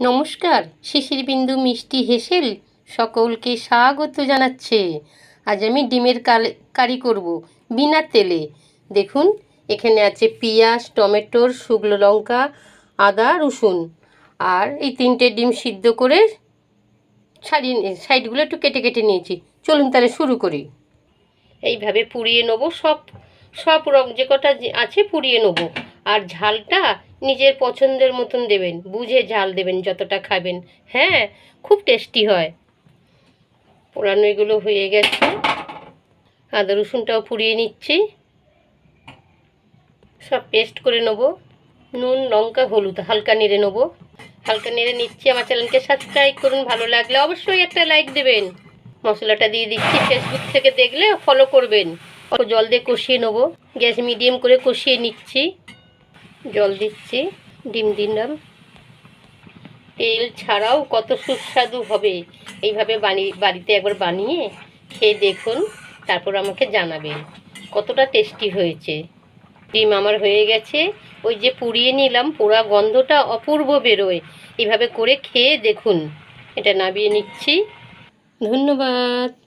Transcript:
নমস্কার শিশির বিন্দু মিষ্টি হেসেল সকলকে স্বাগত জানাচ্ছে। আজ আমি ডিমের কারি করব বিনা তেলে। দেখুন, এখানে আছে পেঁয়াজ, টমেটোর, শুকনো লঙ্কা, আদা, রসুন। আর এই তিনটে ডিম সিদ্ধ করে ছাড়িয়ে সাইডগুলো একটু কেটে কেটে নিয়েছি। চলুন তাহলে শুরু করি। এইভাবে পুড়িয়ে নেব, সব সব রং যে কটা আছে পুড়িয়ে নেব। আর ঝালটা নিজের পছন্দের মতন দেবেন, বুঝে ঝাল দেবেন যতটা খাবেন। হ্যাঁ খুব টেস্টি হয়। পোড়ানো এগুলো হয়ে গেছে। আদা রসুনটাও পুড়িয়ে নিচ্ছি। সব পেস্ট করে নেব। নুন, লঙ্কা, হলুদ, হালকা নেড়ে নেব। হালকা নেড়ে নিচ্ছি। আমার চ্যানেলকে সাবস্ক্রাইব করুন। ভালো লাগলে অবশ্যই একটা লাইক দেবেন। মশলাটা দিয়ে দিচ্ছি। ফেসবুক থেকে দেখলে ফলো করবেন। জল দিয়ে কষিয়ে নেব। গ্যাস মিডিয়াম করে কষিয়ে নিচ্ছি। জল দিচ্ছি, ডিম দিলাম। তেল ছাড়াও কত সুস্বাদু হবে। এইভাবে বানিয়ে বাড়িতে একবার বানিয়ে খেয়ে দেখুন, তারপর আমাকে জানাবেন। কতটা টেস্টি হয়েছে। ডিম আমার হয়ে গেছে। ওই যে পুড়িয়ে নিলাম, পোড়া গন্ধটা অপূর্ব বেরোয়। এইভাবে করে খেয়ে দেখুন। এটা নামিয়ে নিচ্ছি। ধন্যবাদ।